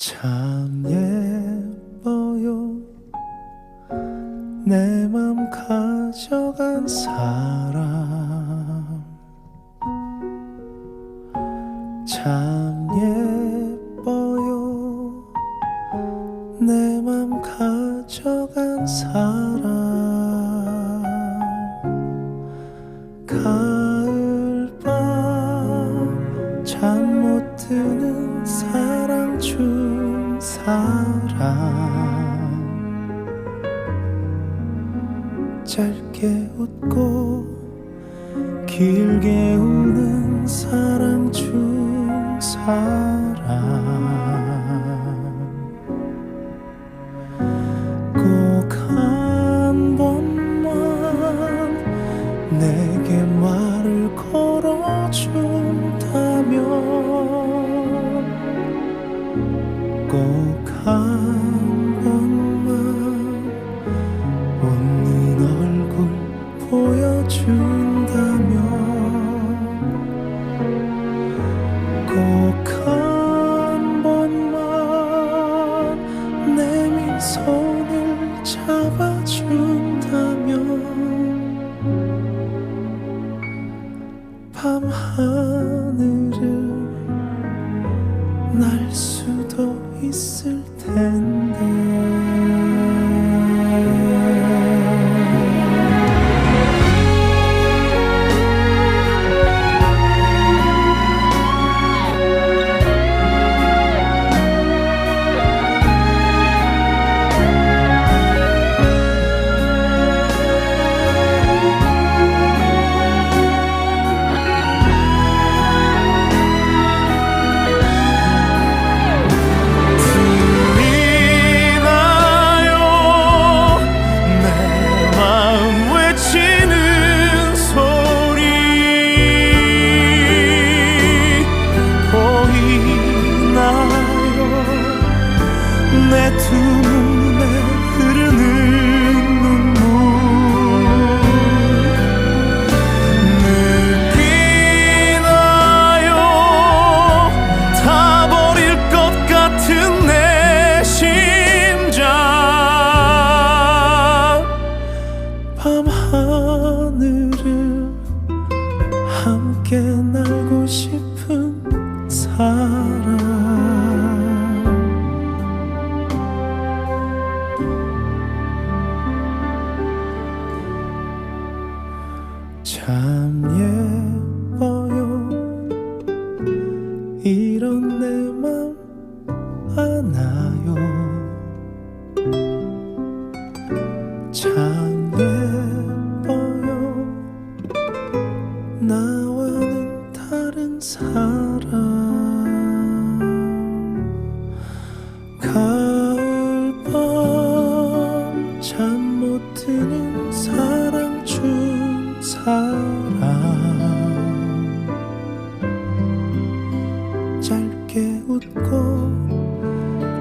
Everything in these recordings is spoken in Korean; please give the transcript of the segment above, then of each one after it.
참 예뻐요. 내 맘 가져간 사람. 참 예뻐요. 내 맘 가져간 사람 사람 짧게 웃고 길게 우는 사랑 중 사랑 내두 눈에 흐르는 눈물 느끼나요? 타버릴 것 같은 내 심장. 밤하늘을 함께 날 참 예뻐요. 이런 내 맘 아나요. 참 예뻐요. 나와는 다른 사람 웃고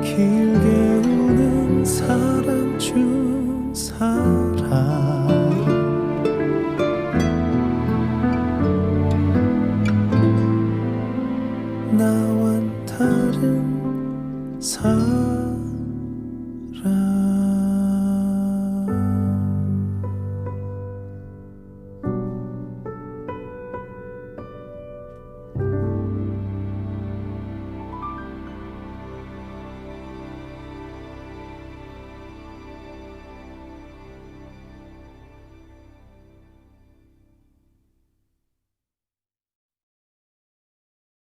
길게 우는 사랑 중 사랑 나와 다른 사람